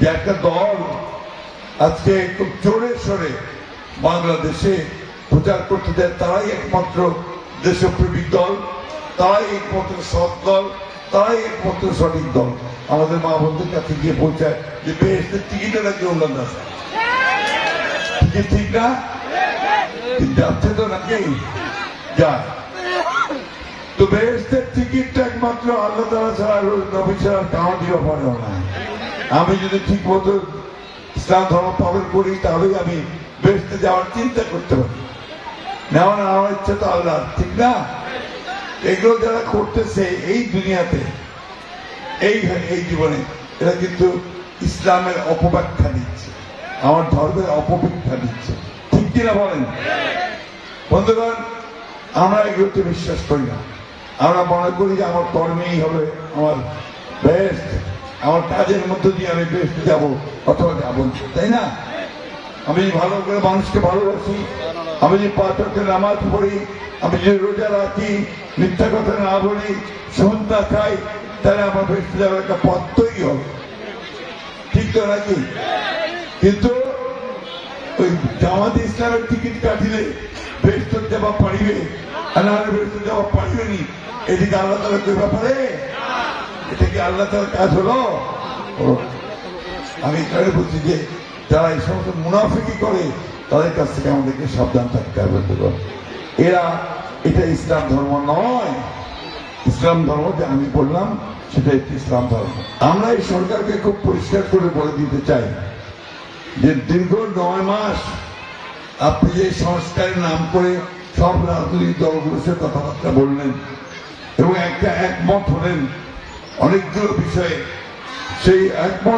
যে একটা দল আজকে খুব জোরে সরে বাংলাদেশে প্রচার করতে দেয়, তারাই একমাত্র দেশপ্রেমিক দল, তারাই একমাত্র সৎ দল, তারাই একমাত্র সঠিক দল। আমাদের মা বন্ধুর কাছে গিয়ে পৌঁছায় যে বেহেস্তের টিকিটে নাকি আছে টিকিট ঠিক না? যাচ্ছে তো নাকি? যায় তো বেহেস্তের টিকিটটা একমাত্র আল্লাহ তালা ছাড়া নবী ছাড়া কামা দিও পারেও না আমি যদি ঠিক মতো ইসলাম ধর্ম পালন করি, তাহলেই আমি বেহেস্তে যাওয়ার চিন্তা করতে পারি। নেওয়া আমার ইচ্ছা তো আল্লাহ ঠিক না? এগুলো যারা করতেছে এই দুনিয়াতে, এই এই জীবনে, এরা কিন্তু ইসলামের অপব্যাখ্যা দিচ্ছে, আমার ধর্মের অপব্যাখ্যা দিচ্ছে। ঠিক কিনা বলেন? বন্ধুগণ, আমরা এগুলোতে বিশ্বাস করি না। আমরা মনে করি যে আমার কর্মেই হবে আমার বেস্ট আমার কাজের মধ্য দিয়ে আমি বেস্ট যাব, অথবা যাব তাই না? আমি ভালো করে মানুষকে ভালোবাসি, আমি যদি পাঠকের নামাজ পড়ি, আমি যদি রোজা রাখি, মিথ্যা কথা না বলি না খাই, তাহলে আমার বেস্ট যাওয়ার একটা পথ তৈরি হবে। ঠিক তো নাকি? কিন্তু ওই জামাত ইসলামের টিকিট কাটিলে বেস্টর যাওয়া পারিবে, আর না হলে বেস্টর যাওয়া পারিবে নি? এদিকে আল্লাহ তালা ব্যাপারে এটা কি আল্লাহ তালার কাজ হলো? আমি এখানে বলছি যে যারা এই সমস্ত মুনাফিকি করে, তাদের কাছ থেকে আমাদেরকে সাবধান থাকতে হবে। এরা এটা ইসলাম ধর্ম নয়। ইসলাম ধর্ম যে আমি বললাম, সেটা একটি ইসলাম ধর্ম। আমরা এই সরকারকে খুব পরিষ্কার করে বলে দিতে চাই যে দীর্ঘ নয় মাস আপনি যে সংস্কারের নাম করে সব রাজনৈতিক দলগুলোর সাথে কথাবার্তা বললেন এবং একটা একমত হলেন অনেকগুলো বিষয়ে সেই একমত